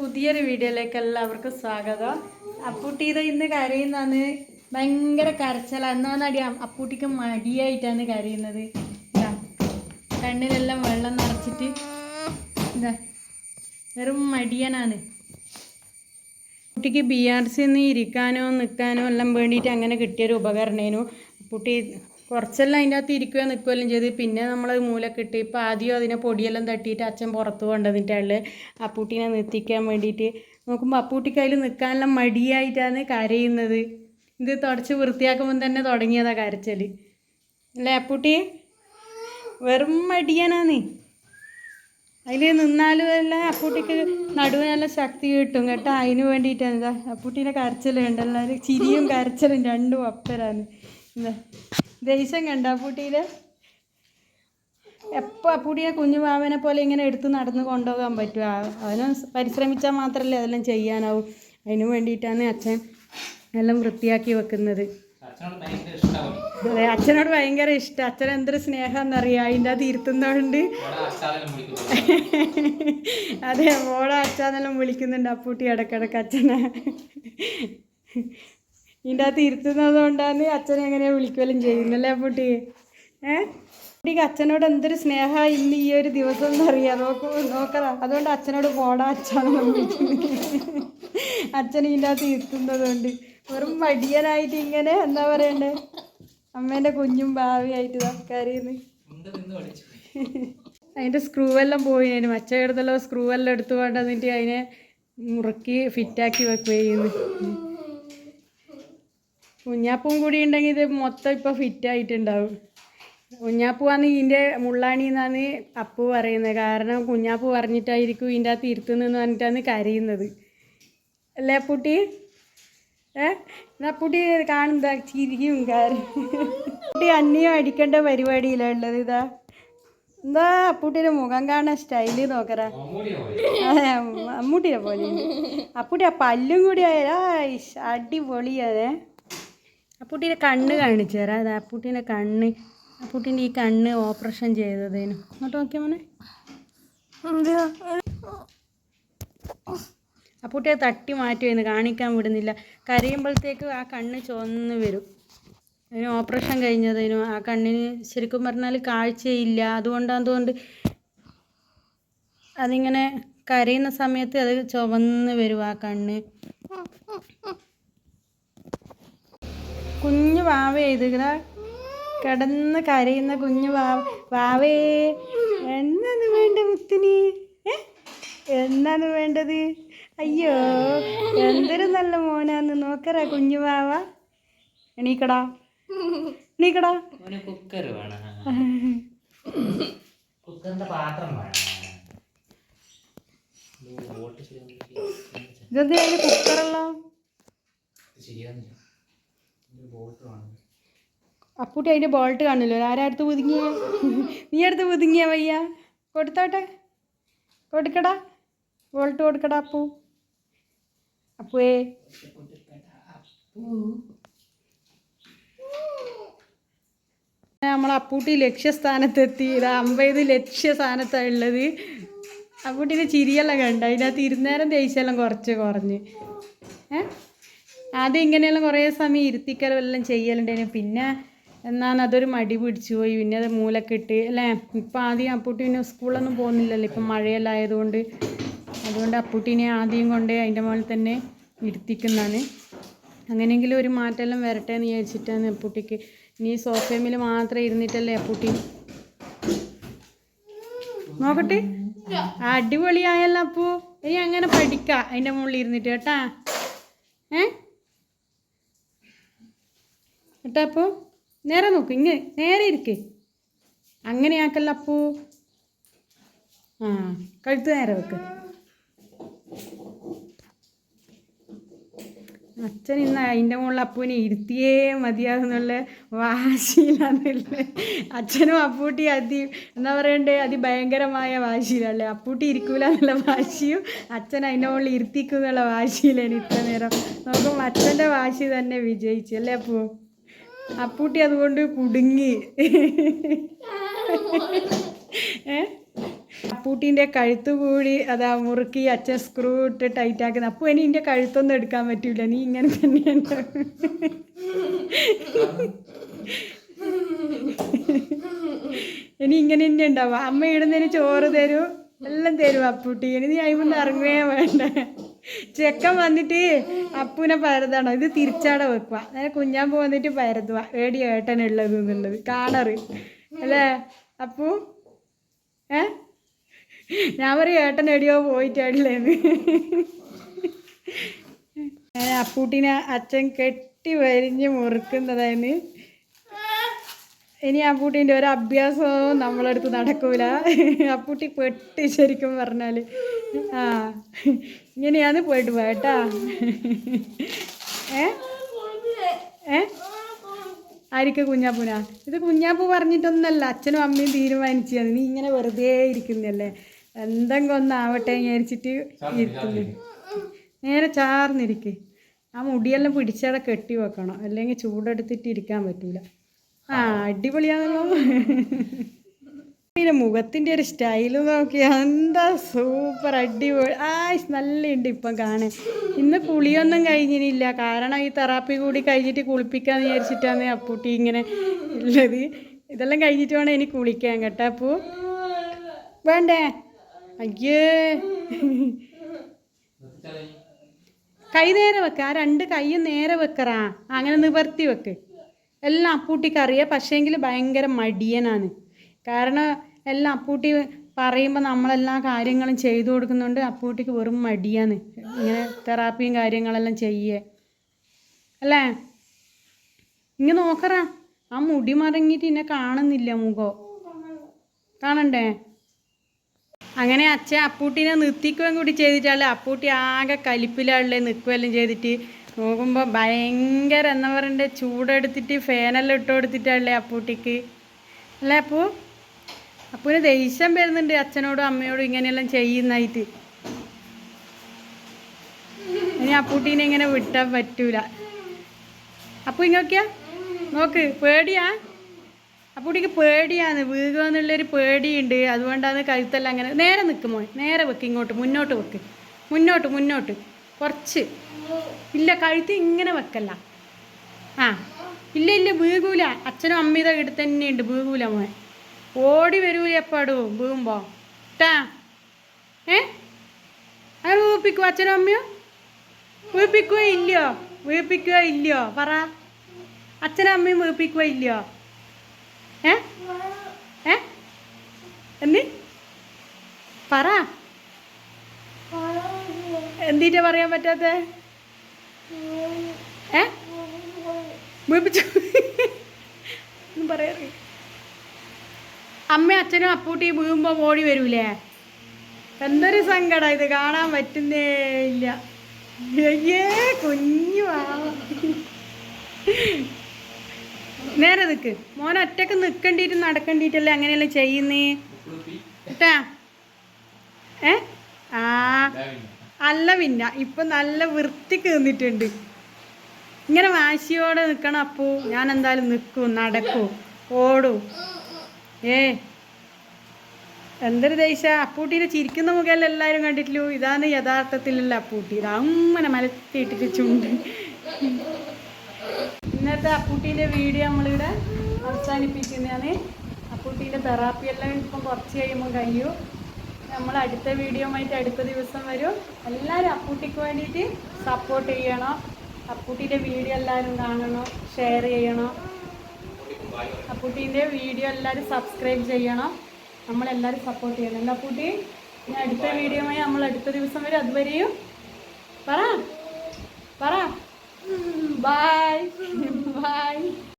പുതിയൊരു വീഡിയോയിലേക്ക് എല്ലാവർക്കും സ്വാഗതം. അപ്പൂട്ടി ഇത് ഇന്ന് കരയുന്നതാണ് ഭയങ്കര കരച്ചല. എന്നാന്നടി അപ്പൂട്ടിക്ക് മടിയായിട്ടാണ് കരയുന്നത്. ഇതാ കണ്ണിലെല്ലാം വെള്ളം നിറച്ചിട്ട് ഇതാ വെറും മടിയനാണ്. കുട്ടിക്ക് ബി ആർ സിന്ന് ഇരിക്കാനോ നിൽക്കാനോ എല്ലാം വേണ്ടിയിട്ട് അങ്ങനെ കിട്ടിയൊരു ഉപകരണേനു. കുട്ടി കുറച്ചെല്ലാം അതിന്റെ അകത്ത് ഇരിക്കുകയോ നിൽക്കുകയെല്ലാം ചെയ്ത്. പിന്നെ നമ്മൾ മൂലൊക്കെ ഇട്ട് ഇപ്പോൾ ആദ്യം അതിനെ പൊടിയെല്ലാം തട്ടിയിട്ട് അച്ഛൻ പുറത്ത് കൊണ്ടുവന്നിട്ടുള്ള അപ്പൂട്ടിനെ നിർത്തിക്കാൻ വേണ്ടിയിട്ട് നോക്കുമ്പോൾ അപ്പൂട്ടിക്ക് അതിൽ നിൽക്കാനെല്ലാം മടിയായിട്ടാണ് കരയുന്നത്. ഇത് തുടച്ച് വൃത്തിയാക്കുമ്പോൾ തന്നെ തുടങ്ങിയതാ കരച്ചൽ അല്ലേ അപ്പൂട്ടി? വെറും മടിയനാന്ന്. അതിൽ നിന്നാലും അല്ല അപ്പൂട്ടിക്ക് നടുവ് നല്ല ശക്തി കിട്ടും കേട്ടോ. അതിന് വേണ്ടിയിട്ടാണ് ഇതാ. അപ്പൂട്ടീനെ കരച്ചിലും ഉണ്ട് എല്ലാവരും ചിരിയും കരച്ചിലും രണ്ടും അപ്പരാണ്. എന്താ ദേഷ്യം കണ്ട അപ്പൂട്ടീനെ എപ്പോൾ പുടിയെ കുഞ്ഞു മാവനെ പോലെ ഇങ്ങനെ എടുത്ത് നടന്ന് കൊണ്ടുപോകാൻ പറ്റുക അവന് പരിശ്രമിച്ചാൽ മാത്രമല്ലേ അതെല്ലാം ചെയ്യാനാവും. അതിനു വേണ്ടിയിട്ടാണ് അച്ഛൻ എല്ലാം വൃത്തിയാക്കി വെക്കുന്നത്. അതെ അച്ഛനോട് ഭയങ്കര ഇഷ്ടം. അച്ഛൻ എന്തൊരു സ്നേഹം എന്നറിയാം അതിന്റെ അത് ഇരുത്തുന്നതുകൊണ്ട് അതെ മോളെ അച്ഛനെല്ലാം വിളിക്കുന്നുണ്ട് അപ്പൂട്ടി ഇടക്കിടക്ക് അച്ഛനെ. ഇതിന്റെ അകത്ത് ഇരുത്തുന്നത് കൊണ്ടാണ് അച്ഛനെ എങ്ങനെ വിളിക്കുകയും ചെയ്യുന്നല്ലേ കുട്ടി ഏ? അച്ഛനോട് എന്തൊരു സ്നേഹ ഇന്ന് ഈ ഒരു ദിവസം എന്നറിയാം നോക്കൂ നോക്കടാ അതുകൊണ്ട് അച്ഛനോട് പോടാ അച്ഛനെന്ന് വിളിക്കുന്നത് അച്ഛൻ ഇതിന്റെ അകത്ത് ഇരുത്തുന്നത് കൊണ്ട് വെറും മടിയനായിട്ട് ഇങ്ങനെ എന്താ പറയണ്ടേ? അമ്മേന്റെ കുഞ്ഞും ഭാവിയായിട്ട് കരയുന്നു. അതിന്റെ സ്ക്രൂ എല്ലാം പോയി അതിന് മച്ച എടുത്തുള്ള സ്ക്രൂ എല്ലാം എടുത്തു കൊണ്ട് അതിനെ മുറുക്കി ഫിറ്റാക്കി വെക്കുകയും ചെയ്യുന്നു കുഞ്ഞാപ്പും കൂടി ഉണ്ടെങ്കിൽ ഇത് മൊത്തം ഇപ്പോൾ ഫിറ്റായിട്ടുണ്ടാവും കുഞ്ഞാപ്പുവാന്ന് ഇതിന്റെ മുള്ളാണി എന്നാണ് അപ്പു പറയുന്നത്. കാരണം കുഞ്ഞാപ്പു പറഞ്ഞിട്ടായിരിക്കും ഇതിന്റെ അകത്ത് ഇരുത്തുന്നതെന്ന് പറഞ്ഞിട്ടാണ് കരയുന്നത്. അല്ലേ അപ്പൂട്ടി? ഏ? അപ്പൂട്ടി കാണുന്ന ചിരിക്കും കാര്യം. കുട്ടി അന്യം അടിക്കേണ്ട പരിപാടിയിലാണ് ഉള്ളത് ഇതാ. എന്താ അപ്പൂട്ടിയുടെ മുഖം കാണാൻ സ്റ്റൈൽ നോക്കറ? അമ്മൂട്ടിയെ പോലെ. അപ്പൂട്ടി ആ പല്ലും കൂടി ആയാ അടിപൊളിയാണേ അപ്പൂട്ടിയുടെ കണ്ണ് കാണിച്ചു തരാം. അത് അപ്പൂട്ടീന്റെ കണ്ണ്. അപ്പൂട്ടീന്റെ ഈ കണ്ണ് ഓപ്പറേഷൻ ചെയ്തതേനു. അങ്ങോട്ട് നോക്കിയാൽ മോനെ? അപ്പൂട്ടിയെ തട്ടി മാറ്റുമായിരുന്നു കാണിക്കാൻ വിടുന്നില്ല. കരയുമ്പോഴത്തേക്ക് ആ കണ്ണ് ചുവന്ന് വരും. അതിന് ഓപ്പറേഷൻ കഴിഞ്ഞതിനു ആ കണ്ണിന് ശരിക്കും പറഞ്ഞാൽ കാഴ്ചയില്ല. അതുകൊണ്ട് അതുകൊണ്ട് അതിങ്ങനെ കരയുന്ന സമയത്ത് അത് ചുവന്ന് വരും ആ കണ്ണ്. കുഞ്ഞു വാവ ഇതിങ്ങനെ കിടന്ന് കരയുന്ന കുഞ്ഞു വാവ വാവേ എന്നാണ് വേണ്ട മുത്തിനി? എന്നാണ് വേണ്ടത്? അയ്യോ എന്തൊരു നല്ല മോനാന്ന് നോക്കറാ കുഞ്ഞു വാവ. എണീക്കടാ. എണീക്കടാ. കുക്കർ വേണം. കുക്കറിന്റെ പാത്രം വേണം. ഇതെന്ത് കുക്കറല്ലോ ഇത് ശരിയാവുന്നില്ല ഇത് ബോട്ട് വേണം അപ്പൂട്ടി അതിന്റെ ബോൾട്ട് കാണില്ലോ ആരാ അടുത്ത് പുതുങ്ങിയ? നീ അടുത്ത് പുതുങ്ങിയ വയ്യ. കൊടുത്തോട്ടെ. കൊടുക്കടാ. ബോൾട്ട് കൊടുക്കടാ അപ്പു. അപ്പുവേ. നമ്മൾ അപ്പൂട്ടി ലക്ഷ്യസ്ഥാനത്തെത്തി. ഇതാ അമ്പത് ലക്ഷ്യസ്ഥാനത്താണ് ഉള്ളത് അപ്പൂട്ടിന്റെ ചിരിയെല്ലാം കണ്ട? അതിനകത്ത് ഇരുന്നേരം ദേഷ്യമെല്ലാം കുറച്ച് കുറഞ്ഞ്. ഏ? ആദ്യം ഇങ്ങനെയുള്ള കുറേ സമയം ഇരുത്തിക്കലും എല്ലാം ചെയ്യലുണ്ടായിരുന്നു. പിന്നെ എന്നാണ് അതൊരു മടി പിടിച്ചു പോയി. പിന്നെ അത് മൂലൊക്കെ ഇട്ട് അല്ലേ? ഇപ്പം ആദ്യം അപ്പൂട്ടി പിന്നെ സ്കൂളൊന്നും പോകുന്നില്ലല്ലോ. ഇപ്പം മഴയെല്ലാം ആയതുകൊണ്ട്. അതുകൊണ്ട് അപ്പൂട്ടിനെ ആദ്യം കൊണ്ട് അതിന്റെ മുകളിൽ തന്നെ ഇരുത്തിക്കുന്നതാണ്. അങ്ങനെയെങ്കിലും ഒരു മാറ്റമെല്ലാം വരട്ടെ എന്ന് വിചാരിച്ചിട്ടാണ് അപ്പൂട്ടിക്ക്. ഇനി സോഫേമിൽ മാത്രം ഇരുന്നിട്ടല്ലേ അപ്പൂട്ടി? നോക്കട്ടെ. അടിപൊളിയായല്ലോ അപ്പൂ. ഇനി അങ്ങനെ പഠിക്കാം. അതിന്റെ മുകളിൽ ഇരുന്നിട്ട് കേട്ടാ. ഏ? കേട്ടാ അപ്പോൾ നേരെ നോക്ക് ഇങ്ങ് നേരെ ഇരിക്കേ. അങ്ങനെയാക്കല്ല അപ്പോ? ആ കഴുത്ത് നേരെ വെക്ക്. അച്ഛൻ ഇന്ന് അതിന്റെ മുകളിൽ അപ്പൂനെ ഇരുത്തിയേ മതിയാകുന്നുള്ള വാശിയിലാണല്ലേ അച്ഛനും അപ്പൂട്ടി അതി എന്താ പറയണ്ടേ? അതിഭയങ്കരമായ വാശിയിലല്ലേ? അപ്പൂട്ടി ഇരിക്കൂല എന്നുള്ള വാശിയും അച്ഛൻ അതിന്റെ മുകളിൽ ഇരുത്തിക്കും എന്നുള്ള വാശിയിലാണ് ഇത്ര നേരം. നോക്കുമ്പോൾ അച്ഛന്റെ വാശി തന്നെ വിജയിച്ചു അല്ലേ അപ്പൂ? അപ്പൂട്ടി അതുകൊണ്ട് കുടുങ്ങി. ഏ? അപ്പൂട്ടീന്റെ കഴുത്ത് കൂടി അതാ മുറുക്കി അച്ഛൻ സ്ക്രൂ ഇട്ട് ടൈറ്റ് ആക്കുന്നത് അപ്പൂ ഇനി എന്റെ കഴുത്തൊന്നും എടുക്കാൻ പറ്റൂല. നീ ഇങ്ങനെ തന്നെയാണ്? ഇനി ഇങ്ങനെ തന്നെ ഉണ്ടാവുക. അമ്മ ഇടുന്നതിന് ചോറ് തരൂ. എല്ലാം തരും അപ്പൂട്ടി ഇനി നീ അതിമൊന്നും ഇറങ്ങുകയേ വേണ്ട. ചെക്കൻ വന്നിട്ട് അപ്പൂനെ പരതാണോ? ഇത് തിരിച്ചാടെ വെക്കുക അങ്ങനെ കുഞ്ഞാമ്പ് വന്നിട്ട് പരതുക ഏടി ഏട്ടനുള്ളത് എന്നുള്ളത്. കാണറ് അല്ലേ? അപ്പു? ഏ? ഞാൻ പറയും ഏട്ടൻ എടിയോ പോയിട്ടാടില്ലേന്ന് അങ്ങനെ അപ്പൂട്ടിനെ അച്ഛൻ കെട്ടി വരിഞ്ഞ് മുറുക്കുന്നതായിരുന്നു ഇനി അപ്പൂട്ടീന്റെ ഒരു അഭ്യാസവും നമ്മളടുത്ത് നടക്കൂല. അപ്പൂട്ടി പെട്ടി ശരിക്കും പറഞ്ഞാൽ ആ. ഇങ്ങനെയാണ് പോയിട്ട് പോയട്ടാ ഏ? ഏ? ആയിരിക്കും കുഞ്ഞാപ്പൂന? ഇത് കുഞ്ഞാപ്പൂ പറഞ്ഞിട്ടൊന്നല്ല അച്ഛനും അമ്മയും തീരുമാനിച്ചതാണ്. നീ ഇങ്ങനെ വെറുതെ ഇരിക്കുന്നല്ലേ? എന്തെങ്കിലും ഒന്നാവട്ടെ വിചാരിച്ചിട്ട് ഇരിക്കുന്നു നേരെ ചാർന്നിരിക്ക്. ആ മുടിയെല്ലാം പിടിച്ചവിടെ കെട്ടി വെക്കണം. അല്ലെങ്കിൽ ചൂടെടുത്തിട്ട് ഇരിക്കാൻ പറ്റൂല. ആ അടിപൊളിയാണല്ലോ. പിന്നെ മുഖത്തിന്റെ ഒരു സ്റ്റൈൽ നോക്കി എന്താ സൂപ്പർ അടിപൊളി. ആ നല്ല ഉണ്ട് ഇപ്പം കാണാൻ. ഇന്ന് കുളിയൊന്നും കഴിഞ്ഞിനില്ല. കാരണം ഈ തെറാപ്പി കൂടി കഴിഞ്ഞിട്ട് കുളിപ്പിക്കാന്ന് വിചാരിച്ചിട്ടാണ് അപ്പൂട്ടി ഇങ്ങനെ ഉള്ളത്. ഇതെല്ലാം കഴിഞ്ഞിട്ട് വേണം ഇനി കുളിക്കാൻ കേട്ടോ അപ്പൂ. വേണ്ടേ? അയ്യേ. കൈ നേരെ വെക്ക. ആ രണ്ട് കൈയും നേരെ വെക്കറാ. അങ്ങനെ നിവർത്തി വെക്ക്. എല്ലാം അപ്പൂട്ടിക്കറിയാം പക്ഷേങ്കിൽ ഭയങ്കര മടിയനാണ്. കാരണം എല്ലാം അപ്പൂട്ടി പറയുമ്പോൾ നമ്മളെല്ലാ കാര്യങ്ങളും ചെയ്തു കൊടുക്കുന്നുണ്ട്. അപ്പൂട്ടിക്ക് വെറും മടിയാണ്. ഇങ്ങനെ തെറാപ്പിയും കാര്യങ്ങളെല്ലാം ചെയ്യേ. അല്ലേ? ഇങ്ങ നോക്കറ. ആ മുടി മറങ്ങിയിട്ട് എന്നെ കാണുന്നില്ല മുഖോ? കാണണ്ടേ? അങ്ങനെ അച്ഛൻ അപ്പൂട്ടിനെ നിർത്തിക്കുകയും കൂടി ചെയ്തിട്ടാണ്. അപ്പൂട്ടി ആകെ കലിപ്പിലാളിലെ നിൽക്കുകയെല്ലാം ചെയ്തിട്ട്. നോക്കുമ്പോൾ ഭയങ്കര എന്താ പറയണ്ടേ? ചൂടെടുത്തിട്ട് ഫാനെല്ലാം ഇട്ട് കൊടുത്തിട്ടല്ലേ അപ്പൂട്ടിക്ക്. അല്ലേ അപ്പൂ? അപ്പൂന് ദേഷ്യം വരുന്നുണ്ട് അച്ഛനോടും അമ്മയോടും ഇങ്ങനെയെല്ലാം ചെയ്യുന്നായിട്ട് ഇനി അപ്പൂട്ടീനെ ഇങ്ങനെ വിട്ടാൻ പറ്റൂല. അപ്പൊ ഇങ്ങോക്കിയാ? നോക്ക് പേടിയാ? അപ്പൂട്ടിക്ക് പേടിയാണ് വീകുമെന്നുള്ളൊരു പേടിയുണ്ട്. അതുകൊണ്ടാണ് കഴുത്തെല്ലാം അങ്ങനെ നേരെ നിൽക്കുമോ നേരെ വെക്ക് ഇങ്ങോട്ട് മുന്നോട്ട് വെക്ക്. മുന്നോട്ട് മുന്നോട്ട്. കുറച്ച്. ഇല്ല കഴുത്ത് ഇങ്ങനെ വെക്കല്ല. ആ ഇല്ല ഇല്ല വീകൂല അച്ഛനും അമ്മയുടെ വീട് തന്നെയുണ്ട് വീകൂല മോൻ ഓടി വരൂ എപ്പാടും വീമ്പോ ട്ടാ. ഏ? അങ്ങനെ വീപ്പിക്കുവോ അച്ഛനും അമ്മയോ? വീപ്പിക്കുക ഇല്ലയോ? വീപ്പിക്കുക ഇല്ലയോ? പറ. അച്ഛനും അമ്മയും വീപ്പിക്കുക ഇല്ലയോ? ഏ? ഏ? എന്തി പറ. എന്തിട്ടാ പറയാൻ പറ്റാത്ത? ഏ? വീപ്പിച്ചു. ഒന്നും പറയാറ് അമ്മ അച്ഛനും അപ്പൂട്ടിയും വീഴുമ്പോൾ ഓടി വരൂലേ? എന്തൊരു സങ്കടം ഇത് കാണാൻ പറ്റുന്നേ ഇല്ല. അയ്യേ കുഞ്ഞു നേരെ നിൽക്ക് മോൻ ഒറ്റയ്ക്ക് നിൽക്കണ്ടിട്ട് നടക്കണ്ടിട്ടല്ലേ അങ്ങനെയല്ലേ ചെയ്യുന്നേ? കേട്ടാ ഏ? ആ. അല്ല പിന്നെ ഇപ്പൊ നല്ല വൃത്തിക്ക് നിന്നിട്ടുണ്ട് ഇങ്ങനെ വാശിയോടെ നിൽക്കണം അപ്പൂ. ഞാൻ എന്തായാലും നിൽക്കൂ നടക്കൂ ഓടും. ഏ. എന്തൊരു ദേശ അപ്പൂട്ടീനെ ചിരിക്കുന്ന മുഖമല്ല എല്ലാവരും കണ്ടിട്ടില്ലോ. ഇതാണ് യഥാർത്ഥത്തിലുള്ള അപ്പൂട്ടി. ഇത് അങ്ങനെ മലത്തിയിട്ടിട്ട് ചുണ്ട്. ഇന്നത്തെ അപ്പൂട്ടീന്റെ വീഡിയോ നമ്മളിവിടെ അവസാനിപ്പിക്കുന്നതാണ്. അപ്പൂട്ടീന്റെ തെറാപ്പി എല്ലാം ഇപ്പം കുറച്ച് കഴിയുമ്പോൾ കഴിയൂ. നമ്മൾ അടുത്ത വീഡിയോ ആയിട്ട് അടുത്ത ദിവസം വരും. എല്ലാവരും അപ്പൂട്ടിക്ക് വേണ്ടിയിട്ട് സപ്പോർട്ട് ചെയ്യണം. അപ്പൂട്ടീന്റെ വീഡിയോ എല്ലാവരും കാണണം ഷെയർ ചെയ്യണം. അപ്പൂട്ടീന്റെ വീഡിയോ എല്ലാവരും സബ്സ്ക്രൈബ് ചെയ്യണം. നമ്മളെല്ലാവരും സപ്പോർട്ട് ചെയ്യണം. അപ്പുട്ടി? ഇനി അടുത്ത വീഡിയോയുമായി നമ്മൾ അടുത്ത ദിവസം വരെ. അതുവരെയും പറ. പറ. Bye bye